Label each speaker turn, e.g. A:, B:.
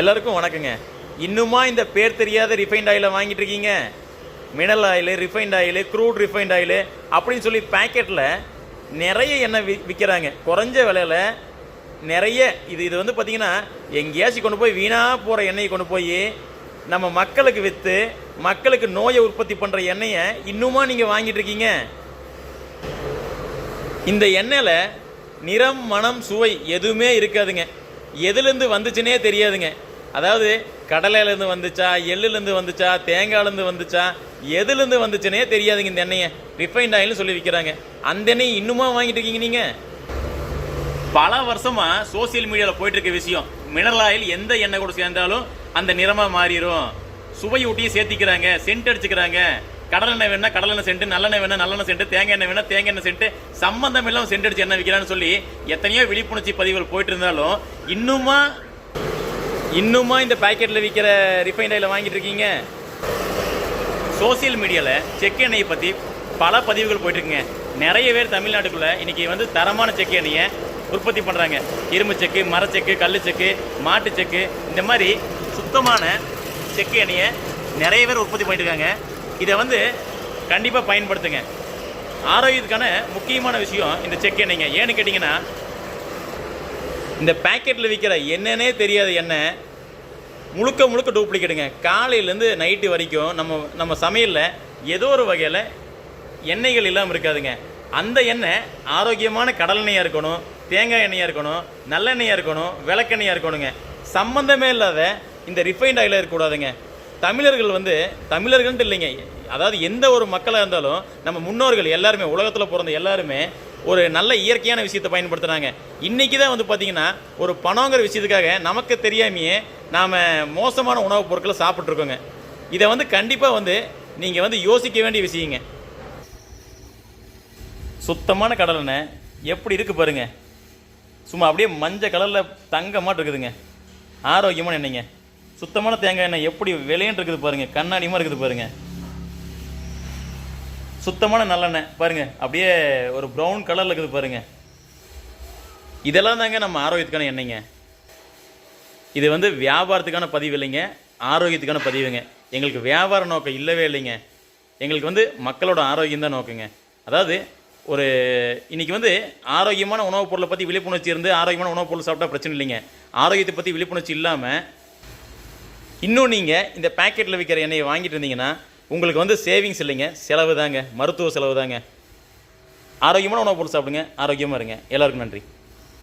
A: எல்லாருக்கும் வணக்கங்க. இன்னுமா இந்த பேர் தெரியாத ரிஃபைண்ட் ஆயிலை வாங்கிட்டு இருக்கீங்க? Mineral oil refined oil crude refined oil அப்படின்னு சொல்லி பேக்கெட்டில் நிறைய எண்ணெய் வி விற்கிறாங்க குறைஞ்ச விலையில் நிறைய இது இது வந்து பார்த்தீங்கன்னா எங்கேயாச்சும் கொண்டு போய் வீணாக போகிற எண்ணெயை கொண்டு போய் நம்ம மக்களுக்கு விற்று மக்களுக்கு நோயை உற்பத்தி பண்ணுற எண்ணெயை இன்னுமா நீங்கள் வாங்கிட்டு இருக்கீங்க? இந்த எண்ணெயில் நிறம் மனம் சுவை எதுவுமே இருக்காதுங்க. எதுலேருந்து வந்துச்சுன்னே தெரியாதுங்க. அதாவது கடலையிலேருந்து வந்துச்சா எள்ளுலேருந்து வந்துச்சா தேங்காயிலேருந்து வந்துச்சா எதுலேருந்து வந்துச்சுன்னே தெரியாதுங்க இந்த எண்ணெயை. ரிஃபைண்ட் ஆயில்னு சொல்லி விற்கிறாங்க. அந்த எண்ணெய் இன்னுமா வாங்கிட்டு இருக்கீங்க நீங்கள் பல வருஷமாக சோசியல் மீடியாவில் போயிட்டுருக்க விஷயம். மினரல் ஆயில் எந்த எண்ணெய் கூட சேர்ந்தாலும் அந்த நிறமாக மாறிடும் சுவையூட்டியும் சேர்த்திக்கிறாங்க சென்ட் அடிச்சுக்கிறாங்க. கடலெண்ணெய் வேணா கடலெண்ணெய் சென்ட் நல்லெண்ணெய் வேணா நல்லெண்ணெய் சென்ட் தேங்காய் எண்ணெய் வேணா தேங்காய் எண்ணெய் சென்ட் சம்பந்தம் இல்லாமல் சென்ட் அடிச்சு எண்ணெய் விற்கிறான்னு சொல்லி எத்தனையோ விழிப்புணர்ச்சி பதிவுகள் போயிட்டு இருந்தாலும் இன்னுமா இன்னுமா இந்த பாக்கெட்டில் விற்கிற ரிஃபைண்ட் ஆயில வாங்கிட்டு இருக்கீங்க? சோசியல் மீடியாவில் செக் எண்ணெயை பற்றி பல பதிவுகள் போயிட்டுருக்குங்க. நிறைய பேர் தமிழ்நாட்டுக்குள்ள இன்றைக்கி வந்து தரமான செக் எண்ணெயை உற்பத்தி பண்ணுறாங்க இரும்பு செக்கு மரச்செக்கு கல் செக்கு மாட்டு செக்கு இந்த மாதிரி சுத்தமான செக்கு எண்ணெயை நிறைய பேர் உற்பத்தி பண்ணிட்டு இருக்காங்க இதை வந்து கண்டிப்பாக பயன்படுத்துங்க. ஆரோக்கியத்துக்கான முக்கியமான விஷயம் இந்த செக் எண்ணெய்ங்க ஏன்னு கேட்டிங்கன்னா இந்த பேக்கெட்டில் விற்கிற என்னன்னே தெரியாத எண்ணெய் முழுக்க முழுக்க டூப்ளிகேட்டுங்க காலையிலேருந்து நைட்டு வரைக்கும் நம்ம நம்ம சமையலில் ஏதோ ஒரு வகையில் எண்ணெய்கள் இல்லாமல் இருக்காதுங்க. அந்த எண்ணெய் ஆரோக்கியமான கடல் எண்ணெயாக இருக்கணும் தேங்காய் எண்ணெயாக இருக்கணும் நல்லெண்ணெயாக இருக்கணும் விளக்கெண்ணெயாக இருக்கணுங்க. சம்மந்தமே இல்லாத இந்த ரிஃபைண்ட் ஆயிலாக இருக்கக்கூடாதுங்க. தமிழர்கள் வந்து தமிழர்கள்ன்ட்டு இல்லைங்க. அதாவது எந்த ஒரு மக்களாக இருந்தாலும் நம்ம முன்னோர்கள் எல்லாருமே உலகத்தில் பிறந்த எல்லாருமே ஒரு நல்ல இயற்கையான விஷயத்தை பயன்படுத்துனாங்க இன்றைக்கி தான் வந்து பார்த்தீங்கன்னா ஒரு பணங்கிற விஷயத்துக்காக நமக்கு தெரியாமையே நாம் மோசமான உணவுப் பொருட்களை சாப்பிட்ருக்கோங்க இதை வந்து கண்டிப்பாக வந்து நீங்கள் வந்து யோசிக்க வேண்டிய விஷயங்க. சுத்தமான கடலெண்ணெய் எப்படி இருக்கு பாருங்க. சும்மா அப்படியே மஞ்சள் கலரில் தங்கமாட்டு இருக்குதுங்க ஆரோக்கியமான எண்ணெய்ங்க. சுத்தமான தேங்காய் எண்ணெய் எப்படி விலையன் இருக்குது பாருங்கள் கண்ணாடியமாக இருக்குது பாருங்க. சுத்தமான நல்லெண்ணெய் பாருங்கள் அப்படியே ஒரு ப்ரௌன் கலரில் இருக்குது பாருங்க. இதெல்லாம் தாங்க நம்ம ஆரோக்கியத்துக்கான எண்ணெய்ங்க. இது வந்து வியாபாரத்துக்கான பதிவு இல்லைங்க ஆரோக்கியத்துக்கான பதிவுங்க. எங்களுக்கு வியாபார நோக்கம் இல்லவே இல்லைங்க. எங்களுக்கு வந்து மக்களோட ஆரோக்கியம் தான் நோக்கங்க. அதாவது ஒரு இன்றைக்கி வந்து ஆரோக்கியமான உணவுப் பொருளை பற்றி விழிப்புணர்ச்சி இருந்து ஆரோக்கியமான உணவுப் பொருள் சாப்பிட்டா பிரச்சனை இல்லைங்க. ஆரோக்கியத்தை பற்றி விழிப்புணர்ச்சி இல்லாமல் இன்னும் நீங்கள் இந்த பேக்கெட்டில் விற்கிற எண்ணெயை வாங்கிட்டு இருந்தீங்கன்னா உங்களுக்கு வந்து சேவிங்ஸ் இல்லைங்க. செலவு தாங்க மருத்துவ செலவு தாங்க ஆரோக்கியமான உணவு பொருள் சாப்பிடுங்க. ஆரோக்கியமாக இருங்க. எல்லாருக்கும் நன்றி.